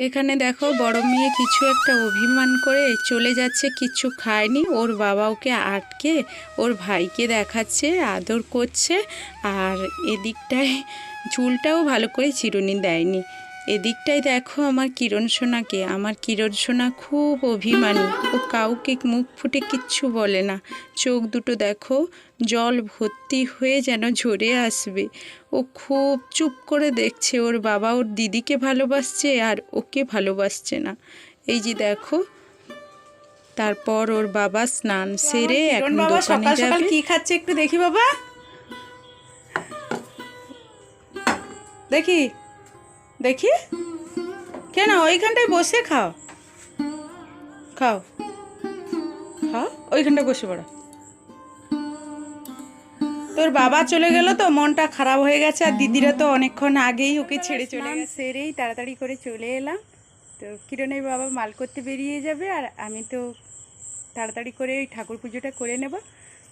এখানে দেখো বড় মেয়ে কিছু একটা অভিমান করে চলে যাচ্ছে, কিছু খায়নি। ওর বাবা ওকে আটকে, ওর ভাইকে দেখাচ্ছে, আদর করছে, আর এদিকটায় চুলটাও ভালো করে চিরুনি দেয়নি। এদিকটায় দেখো আমার কিরণ সোনাকে। আমার কিরণ সোনা খুব অভিমানী। ও কাউকে মুখ ফুটে কিচ্ছু বলে না। চোখ দুটো দেখো জল ভর্তি হয়ে যেন ঝরে আসবে। ও খুব চুপ করে দেখছে ওর বাবা ওর দিদিকে ভালোবাসছে আর ওকে ভালোবাসছে না। এই যে দেখো তারপর ওর বাবা স্নান সেরে এখন দোকানে যাবে। কি খাচ্ছে একটু দেখি বাবা। দেখি। দেখি। কেন? ওইখানটায় বসে খাও। খাও। খাও? ওইখানটায় বসে পড়ো। তোর বাবা চলে গেল তো মনটা খারাপ হয়ে গেছে আর দিদিরা তো অনেকক্ষণ আগেই ওকে ছেড়ে চলে গেছে। সেরেই তাড়াতাড়ি করে চলে এলাম। তো কিরণের বাবা মাল করতে বেরিয়ে যাবে আর আমি তো তাড়াতাড়ি করে ওই ঠাকুর পুজোটা করে নেব।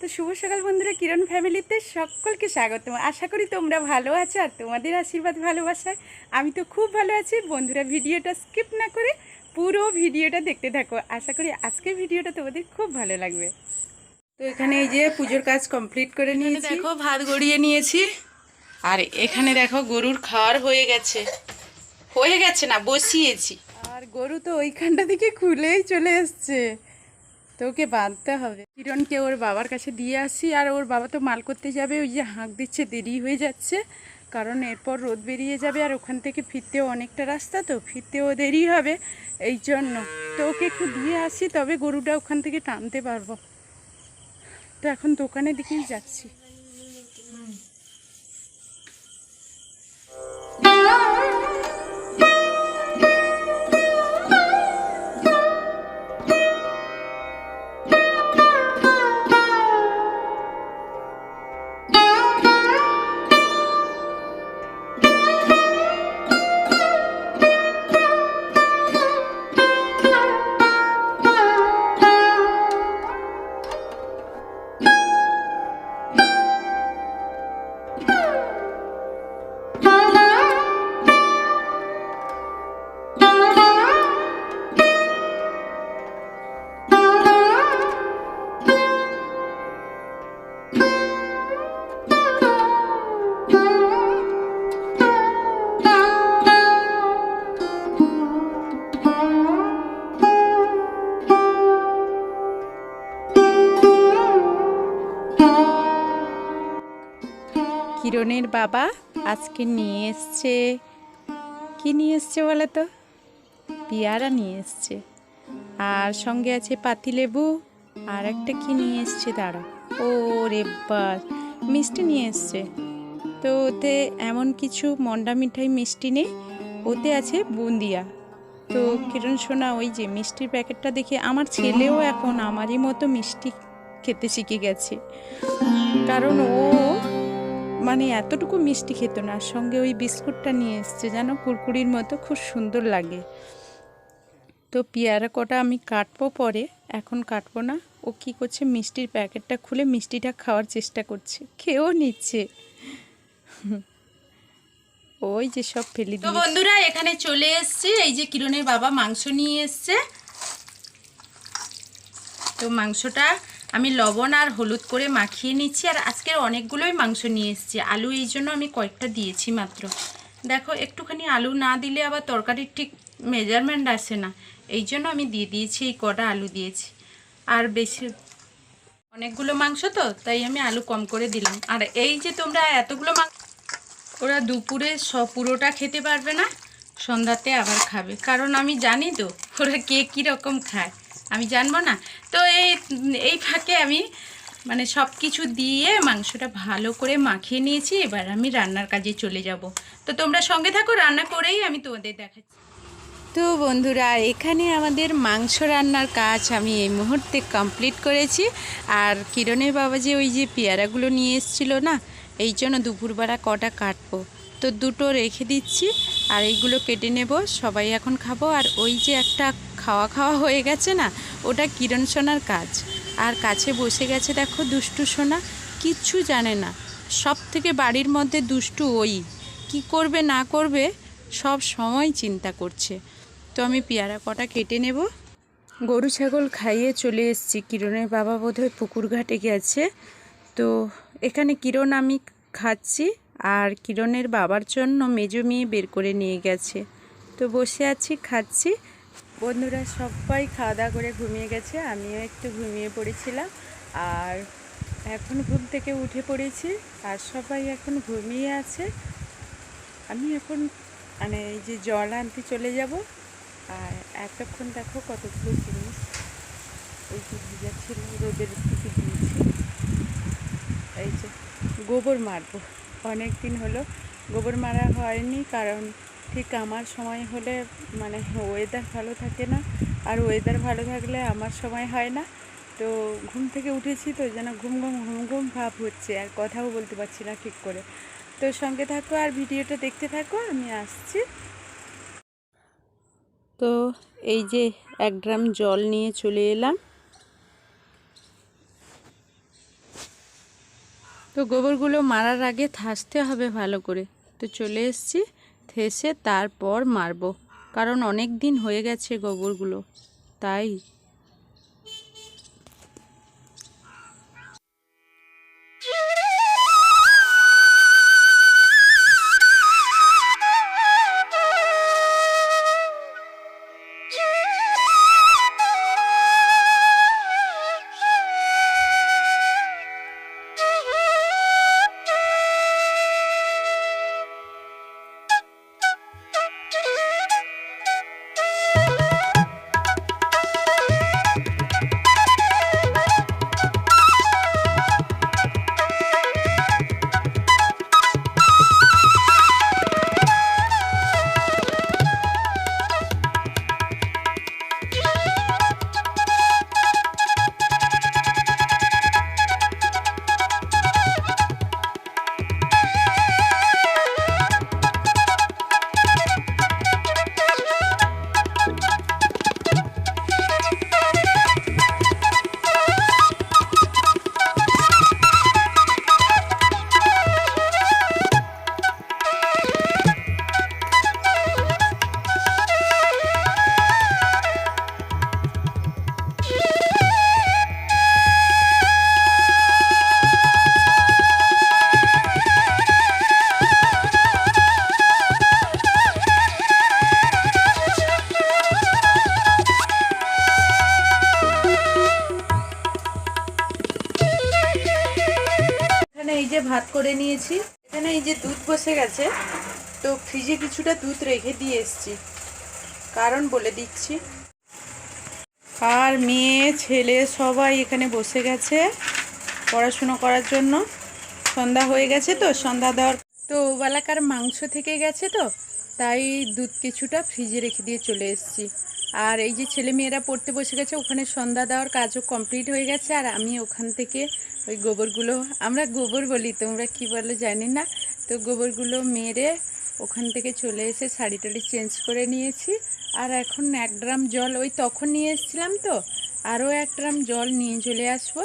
তো শুভ সকাল বন্ধুরা কিরণ ফ্যামিলিতে সকলকে স্বাগত আশা করি তোমরা ভালো আছো আর তোমাদের আশীর্বাদ ভালোবাসায়। আমি তো খুব ভালো আছি। বন্ধুরা ভিডিওটা স্কিপ না করে পুরো ভিডিওটা দেখতে থাকো। আশা করি আজকের ভিডিওটা তোমাদের খুব ভালো লাগবে। তো এখানে এই যে পুজোর কাজ কমপ্লিট করে নিয়েছি। দেখো ভাত গড়িয়ে নিয়েছি। আর এখানে দেখো গরুর খাওয়ার হয়ে গেছে। হয়ে গেছে না বসিয়েছি। আর গরু তো ওইখানটা থেকে খুলেই চলে এসছে। তো ওকে বাঁধতে হবে। কিরণকে ওর বাবার কাছে দিয়ে আসি, আর ওর বাবা তো মাল করতে যাবে, ওই যে হাঁক দিচ্ছে, দেরি হয়ে যাচ্ছে। কারণ এরপর রোদ বেরিয়ে যাবে, আর ওখান থেকে ফিরতেও অনেকটা রাস্তা, তো ফিরতেও দেরি হবে। এই জন্য তো ওকে একটু দিয়ে আসি, তবে গরুটা ওখান থেকে টানতে পারব। তো এখন দোকানের দিকেই যাচ্ছি। কিরণের বাবা আজকে নিয়ে এসছে, কি নিয়ে এসছে বলো তো? পেয়ারা নিয়ে এসছে। আর সঙ্গে আছে পাতিলেবু আর একটা কি নিয়ে এসছে দাঁড়া ও রে বাস মিষ্টি নিয়ে এসছে। তো ওতে এমন কিছু মন্ডা মিঠাই মিষ্টি নেই, ওতে আছে বুন্দিয়া। তো কিরণ সোনা, ওই যে মিষ্টির প্যাকেটটা দেখে আমার ছেলেও এখন আমারই মতো মিষ্টি খেতে শিখে গেছে। কারণ ও মানে এতটুকু মিষ্টি খেত না। সঙ্গে ওই বিস্কুটটা নিয়ে এসছে যেন কুরকুরির মতো খুব সুন্দর লাগে। তো পেয়ারা কটা আমি কাটবো পরে এখন কাটবো না। ও কি করছে মিষ্টির প্যাকেটটা খুলে মিষ্টিটা খাওয়ার চেষ্টা করছে। খেয়েও নিচ্ছে। ওই যে সব ফেলি তো বন্ধুরা এখানে চলে এসছে। এই যে কিরণের বাবা মাংস নিয়ে এসছে। তো মাংসটা আমি লবণ আর হলুদ করে মাখিয়ে নিচ্ছি আর আজকের অনেকগুলোই মাংস নিয়ে এসেছি। আলু এই জন্য আমি কয়েকটা দিয়েছি মাত্র। দেখো, একটুখানি আলু না দিলে আবার তরকারির ঠিক মেজারমেন্ট আসে না। এই জন্য আমি দিয়ে দিয়েছি, এই কটা আলু দিয়েছি। আর বেশি অনেকগুলো মাংস তো, তাই আমি আলু কম করে দিলাম। আর এই যে তোমরা এতগুলো মাংস, ওরা দুপুরে স, পুরোটা খেতে পারবে না, সন্ধ্যাতে আবার খাবে। কারণ আমি জানি তো, ওরা কে কীরকম খায়। আমি জানব না। তো এই এই ফাঁকে আমি মানে সব কিছু দিয়ে মাংসটা ভালো করে মাখিয়ে নিয়েছি, এবার আমি রান্নার কাজে চলে যাব। তো তোমরা সঙ্গে থাকো, রান্না করেই আমি তোমাদের দেখাচ্ছি। তো বন্ধুরা, এখানে আমাদের মাংস রান্নার কাজ আমি এই মুহূর্তে কমপ্লিট করেছি। আর কিরণের বাবা যে ওই যে পেয়ারাগুলো নিয়ে এসেছিল না, এই জন্য দুপুরবেলা কটা কাটবো। তো দুটো রেখে দিচ্ছি, আর এইগুলো কেটে নেব, সবাই এখন খাব। আর ওই যে একটা খাওয়া খাওয়া হয়ে গেছে না, ওটা কিরণ সোনার কাজ। আর কাছে বসে গেছে দেখো দুষ্টু সোনা, কিচ্ছু জানে না। সব থেকে বাড়ির মধ্যে দুষ্টু ওই। কি করবে না করবে, সব সময় চিন্তা করছে। তো আমি পেয়ারা কটা কেটে নেব। গরু, ছাগল খাইয়ে চলে এসেছি। কিরণের বাবা বোধহয় পুকুর ঘাটে গেছে। তো এখানে কিরণ আমি খাচ্ছি। আর কিরণের বাবার জন্য মেজো মেয়ে বের করে নিয়ে গেছে। তো বসে আছি, খাচ্ছি। বন্ধুরা সবাই খাওয়া দাওয়া করে ঘুমিয়ে গেছে, আমিও একটু ঘুমিয়ে পড়েছিলাম। আর এখন ঘুম থেকে উঠে পড়েছি, আর সবাই এখন ঘুমিয়ে আছে। আমি এখন মানে এই যে জল আনতে চলে যাব, আর এতক্ষণ দেখো কতগুলো জিনিস। এই যে ভিজা ছিল, রোদের দিয়েছি। এই যে গোবর মারবো। অনেক দিন হলো গোবর মারা হয়নি, কারণ ঠিক আমার সময় হলে মানে ওয়েদার ভালো থাকে না, আর ওয়েদার ভালো থাকলে আমার সময় হয় না। তো ঘুম থেকে উঠেছি তো, যেন ঘুম ঘুম ঘুম ঘুম ভাব হচ্ছে, আর কথাও বলতে পারছি না ঠিক করে। তো সঙ্গে থাকো আর ভিডিওটা দেখতে থাকো, আমি আসছি। তো এই যে এক ড্রাম জল নিয়ে চলে এলাম। তো গোবরগুলো মারার আগে থাসতে হবে ভালো করে। তো চলে এসছি, থেসে তারপর মারবো। কারণ অনেক দিন হয়ে গেছে গোবরগুলো। তাই ভাত করে নিয়েছি। এখানে এই যে দুধ বসে গেছে, তো ফ্রিজে কিছুটা দুধ রেখে দিয়ে এসছি। কারণ বলে দিচ্ছি। আর মেয়ে, ছেলে সবাই এখানে বসে গেছে পড়াশুনো করার জন্য। সন্ধ্যা হয়ে গেছে তো, সন্ধ্যা দেওয়ার তো বেলাকার মাংস থেকে গেছে তো, তাই দুধ কিছুটা ফ্রিজে রেখে দিয়ে চলে এসেছি। আর এই যে ছেলে মেয়েরা পড়তে বসে গেছে, ওখানে সন্ধ্যা দেওয়ার কাজও কমপ্লিট হয়ে গেছে, আর আমি ওখান থেকে ওই গোবরগুলো, আমরা গোবর বলি, তোমরা কি বলো জানি না। তো গোবরগুলো মেরে ওখান থেকে চলে এসে শাড়ি টাড়ি চেঞ্জ করে নিয়েছি। আর এখন এক ড্রাম জল, ওই তখন নিয়ে এসেছিলাম তো, আরও এক ড্রাম জল নিয়ে চলে আসব।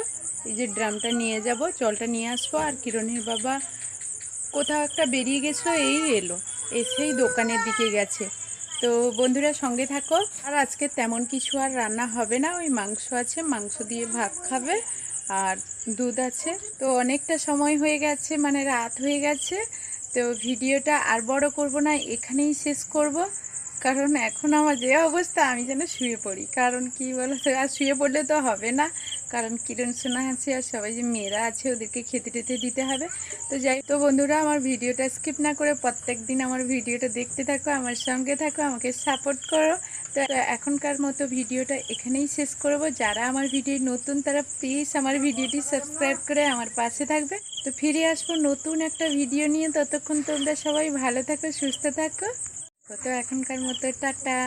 এই যে ড্রামটা নিয়ে যাব, জলটা নিয়ে আসব। আর কিরণের বাবা কোথাও একটা বেরিয়ে গেছিল, এই এলো, এসেই দোকানের দিকে গেছে। তো বন্ধুরা সঙ্গে থাকো। আর আজকে তেমন কিছু আর রান্না হবে না, ওই মাংস আছে, মাংস দিয়ে ভাত খাবে। আর দুধ আছে। তো অনেকটা সময় হয়ে গেছে মানে রাত হয়ে গেছে। তো ভিডিওটা আর বড় করব না, এখানেই শেষ করব। কারণ এখন আমার যে অবস্থা, আমি যেন শুয়ে পড়ি। কারণ কি বলো আর শুয়ে পড়লে তো হবে না। কারণ কিরণ সোনা আছে আর সবাই যে মেয়েরা আছে ওদেরকে খেতে টেতে দিতে হবে। তো যাই তো বন্ধুরা, আমার ভিডিওটা স্কিপ না করে প্রত্যেক দিন আমার ভিডিওটা দেখতে থাকো, আমার সঙ্গে থাকো, আমাকে সাপোর্ট করো। তো এখনকার মতো ভিডিওটা এখানেই শেষ করব। যারা আমার ভিডিও নতুন, তারা প্লিজ আমার ভিডিওটি সাবস্ক্রাইব করে আমার পাশে থাকবে। তো ফিরে আসব নতুন একটা ভিডিও নিয়ে। ততক্ষণ তোমরা সবাই ভালো থাকো, সুস্থ থাকো। তো এখনকার মতো টাটা।